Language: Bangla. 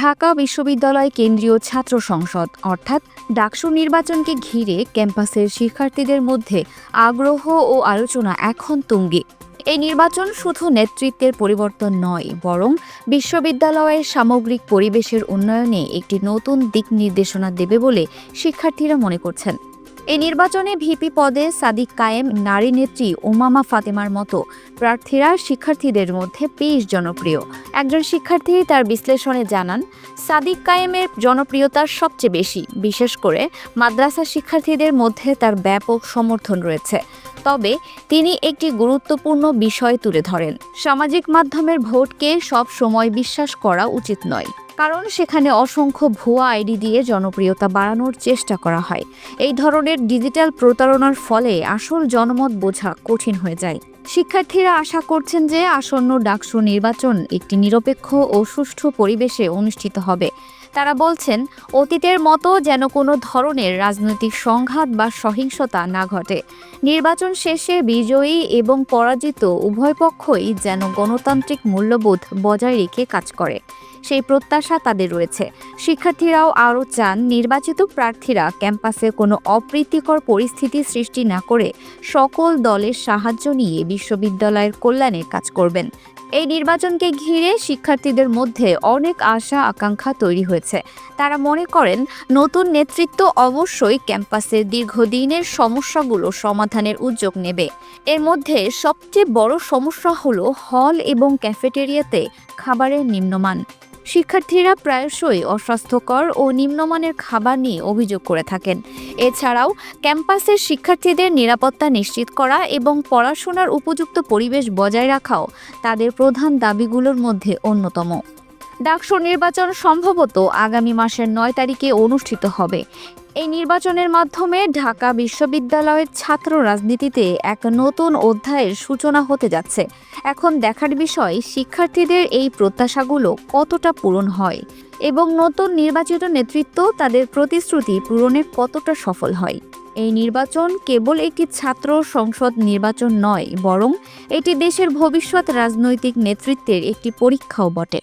ঢাকা বিশ্ববিদ্যালয় কেন্দ্রীয় ছাত্র সংসদ, অর্থাৎ ডাকসু নির্বাচনকে ঘিরে ক্যাম্পাসের শিক্ষার্থীদের মধ্যে আগ্রহ ও আলোচনা এখন তুঙ্গে। এই নির্বাচন শুধু নেতৃত্বের পরিবর্তন নয়, বরং বিশ্ববিদ্যালয়ের সামগ্রিক পরিবেশের উন্নয়নে একটি নতুন দিক নির্দেশনা দেবে বলে শিক্ষার্থীরা মনে করছেন। এই নির্বাচনে ভিপি পদে সাদিক কায়েম, নারী নেত্রী ওমামা ফাতেমার মতো প্রার্থীরা শিক্ষার্থীদের মধ্যে বেশ জনপ্রিয়। একজন শিক্ষার্থী তার বিশ্লেষণে জানান, সাদিক কায়েমের জনপ্রিয়তা সবচেয়ে বেশি, বিশেষ করে মাদ্রাসা শিক্ষার্থীদের মধ্যে তার ব্যাপক সমর্থন রয়েছে। তবে তিনি একটি গুরুত্বপূর্ণ বিষয় তুলে ধরেন, সামাজিক মাধ্যমের ভোটকে সব সময় বিশ্বাস করা উচিত নয়। কারণ সেখানে অসংখ্য ভুয়া আইডি দিয়ে জনপ্রিয়তা বাড়ানোর চেষ্টা করা হয়। এই ধরনের ডিজিটাল প্রতারণার ফলে আসল জনমত বোঝা কঠিন হয়ে যায়। শিক্ষার্থীরা আশা করছেন যে আসন্ন ডাকসু নির্বাচন একটি নিরপেক্ষ ও সুষ্ঠু পরিবেশে অনুষ্ঠিত হবে। তারা বলছেন, অতীতের মতো যেন কোনো ধরনের রাজনৈতিক সংঘাত বা সহিংসতা না ঘটে। নির্বাচন শেষে বিজয়ী এবং পরাজিত উভয় পক্ষই যেন গণতান্ত্রিক মূল্যবোধ বজায় রেখে কাজ করে। সেই প্রত্যাশা তাদের রয়েছে। শিক্ষার্থীরাও আরও চান, নির্বাচিত প্রার্থীরা ক্যাম্পাসে কোনো অপ্রীতিকর পরিস্থিতি সৃষ্টি না করে সকল দলের সাহায্য নিয়ে বিশ্ববিদ্যালয়ের কল্যাণে কাজ করবেন। এই নির্বাচনকে ঘিরে শিক্ষার্থীদের মধ্যে অনেক আশা আকাঙ্ক্ষা তৈরি হয়েছে। তারা মনে করেন, নতুন নেতৃত্ব অবশ্যই ক্যাম্পাসের দীর্ঘদিনের সমস্যাগুলো সমাধানের উদ্যোগ নেবে। এর মধ্যে সবচেয়ে বড় সমস্যা হলো হল এবং ক্যাফেটেরিয়াতে খাবারের নিম্নমান। শিক্ষার্থীরা প্রায়শই অস্বাস্থ্যকর ও নিম্নমানের খাবার নিয়ে অভিযোগ করে থাকেন। এছাড়াও, ক্যাম্পাসের শিক্ষার্থীদের নিরাপত্তা নিশ্চিত করা এবং পড়াশোনার উপযুক্ত পরিবেশ বজায় রাখাও তাদের প্রধান দাবিগুলোর মধ্যে অন্যতম। ডাকসু নির্বাচন সম্ভবত আগামী মাসের নয় তারিখে অনুষ্ঠিত হবে। এই নির্বাচনের মাধ্যমে ঢাকা বিশ্ববিদ্যালয়ের ছাত্র রাজনীতিতে এক নতুন অধ্যায়ের সূচনা হতে যাচ্ছে। এখন দেখার বিষয়, শিক্ষার্থীদের এই প্রত্যাশাগুলো কতটা পূরণ হয় এবং নতুন নির্বাচিত নেতৃত্ব তাদের প্রতিশ্রুতি পূরণে কতটা সফল হয়? এই নির্বাচন কেবল একটি ছাত্র সংসদ নির্বাচন নয়, বরং এটি দেশের ভবিষ্যৎ রাজনৈতিক নেতৃত্বের একটি পরীক্ষাও বটে।